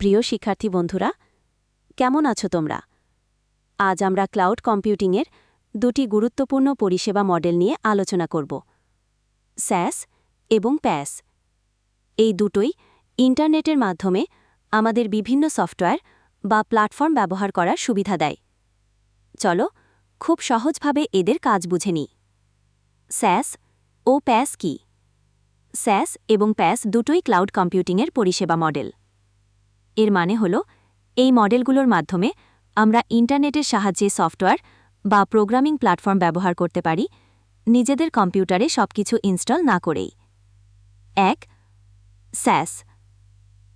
প্রিয় শিক্ষার্থী বন্ধুরা, কেমন আছো তোমরা? আজ আমরা ক্লাউড কম্পিউটিংয়ের দুটি গুরুত্বপূর্ণ পরিষেবা মডেল নিয়ে আলোচনা করব, স্যাস এবং প্যাস। এই দুটোই ইন্টারনেটের মাধ্যমে আমাদের বিভিন্ন সফটওয়্যার বা প্ল্যাটফর্ম ব্যবহার করার সুবিধা দেয়। চলো, খুব সহজভাবে এদের কাজ বুঝে নিই। স্যাস ও প্যাস কি? স্যাস এবং প্যাস দুটোই ক্লাউড কম্পিউটিংয়ের পরিষেবা মডেল। এর মানে হল, এই মডেলগুলোর মাধ্যমে আমরা ইন্টারনেটের সাহায্যে সফটওয়্যার বা প্রোগ্রামিং প্ল্যাটফর্ম ব্যবহার করতে পারি, নিজেদের কম্পিউটারে সবকিছু ইনস্টল না করেই। এক, স্যাস।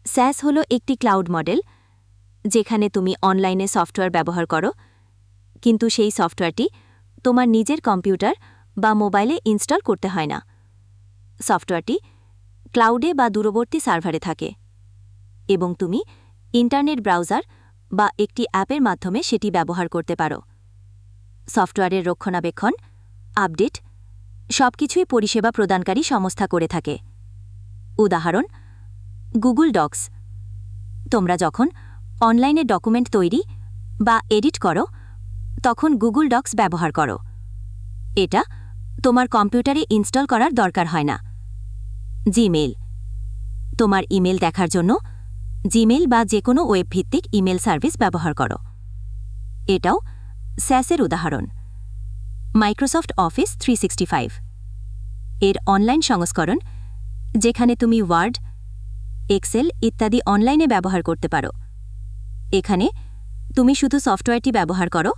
স্যাস হল একটি ক্লাউড মডেল, যেখানে তুমি অনলাইনে সফটওয়্যার ব্যবহার করো, কিন্তু সেই সফটওয়্যারটি তোমার নিজের কম্পিউটার বা মোবাইলে ইনস্টল করতে হয় না। সফটওয়্যারটি ক্লাউডে বা দূরবর্তী সার্ভারে থাকে। এবং তুমি ইন্টারনেট ব্রাউজার বা একটি অ্যাপের মাধ্যমে সেটি ব্যবহার করতে পারো। সফটওয়্যারের রক্ষণাবেক্ষণ, আপডেট, সবকিছুই পরিষেবা প্রদানকারী সংস্থা করে থাকে। উদাহরণ, গুগল ডক্স। তোমরা যখন অনলাইনে ডকুমেন্ট তৈরি বা এডিট করো, তখন গুগল ডক্স ব্যবহার করো। এটা তোমার কম্পিউটারে ইনস্টল করার দরকার হয় না। জিমেল তোমার ইমেল দেখার জন্য জিমেল বা যে কোনো ওয়েব ভিত্তিক ইমেল সার্ভিস ব্যবহার করো। এটাও স্যাসের উদাহরণ। মাইক্রোসফট অফিস থ্রি এর অনলাইন সংস্করণ, যেখানে তুমি ওয়ার্ড, এক্সেল ইত্যাদি অনলাইনে ব্যবহার করতে পারো। এখানে তুমি শুধু সফটওয়্যারটি ব্যবহার করো,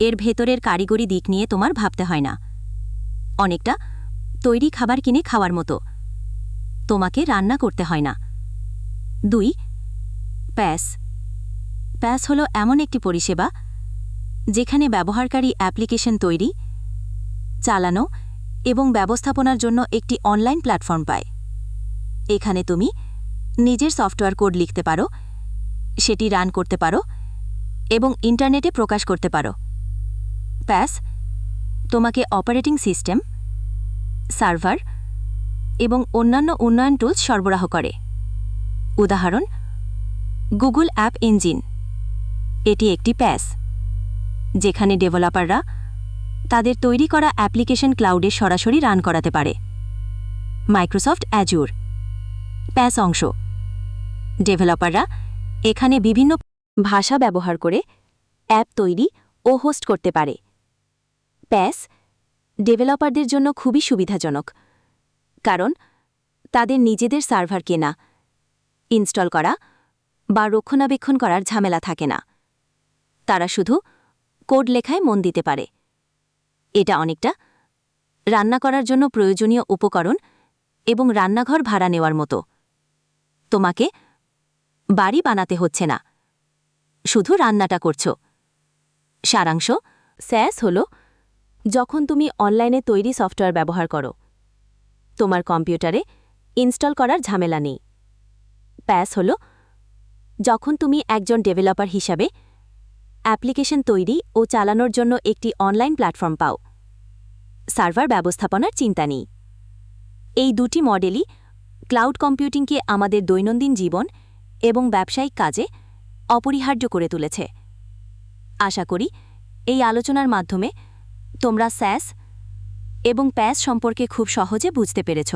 এর ভেতরের কারিগরি দিক নিয়ে তোমার ভাবতে হয় না। অনেকটা তৈরি খাবার কিনে খাওয়ার মতো। তোমাকে রান্না করতে হয় না। দুই, প্যাস। প্যাস হল এমন একটি পরিষেবা যেখানে ব্যবহারকারী অ্যাপ্লিকেশন তৈরি, চালানো এবং ব্যবস্থাপনার জন্য একটি অনলাইন প্ল্যাটফর্ম পায়। এখানে তুমি নিজের সফটওয়্যার কোড লিখতে পারো, সেটি রান করতে পারো এবং ইন্টারনেটে প্রকাশ করতে পারো। প্যাস তোমাকে অপারেটিং সিস্টেম, সার্ভার এবং অন্যান্য উন্নয়ন টুলস সরবরাহ করে। উদাহরণ, গুগল অ্যাপ ইঞ্জিন। এটি একটি প্যাস, যেখানে ডেভেলপাররা তাদের তৈরি করা অ্যাপ্লিকেশন ক্লাউডে সরাসরি রান করাতে পারে। মাইক্রোসফট অ্যাজুর, প্যাস অংশ। ডেভেলপাররা এখানে বিভিন্ন ভাষা ব্যবহার করে অ্যাপ তৈরি ও হোস্ট করতে পারে। প্যাস ডেভেলপারদের জন্য খুবই সুবিধাজনক, কারণ তাদের নিজেদের সার্ভার কেনা ইনস্টল করা বা রক্ষণাবেক্ষণ করার ঝামেলা থাকে না। তারা শুধু কোড লেখায় মন দিতে পারে। এটা অনেকটা রান্না করার জন্য প্রয়োজনীয় উপকরণ এবং রান্নাঘর ভাড়া নেওয়ার মতো। তোমাকে বাড়ি বানাতে হচ্ছে না। শুধু রান্নাটা করছ। সারাংশ স্যাস হল যখন তুমি অনলাইনে তৈরি সফটওয়্যার ব্যবহার করো। তোমার কম্পিউটারে ইনস্টল করার ঝামেলা নেই। প্যাস হল, যখন তুমি একজন ডেভেলপার হিসাবে অ্যাপ্লিকেশন তৈরি ও চালানোর জন্য একটি অনলাইন প্ল্যাটফর্ম পাও। সার্ভার ব্যবস্থাপনার চিন্তা নেই। এই দুটি মডেলই ক্লাউড কম্পিউটিংকে আমাদের দৈনন্দিন জীবন এবং ব্যবসায়িক কাজে অপরিহার্য করে তুলেছে। আশা করি এই আলোচনার মাধ্যমে তোমরা স্যাস এবং প্যাস সম্পর্কে খুব সহজে বুঝতে পেরেছ।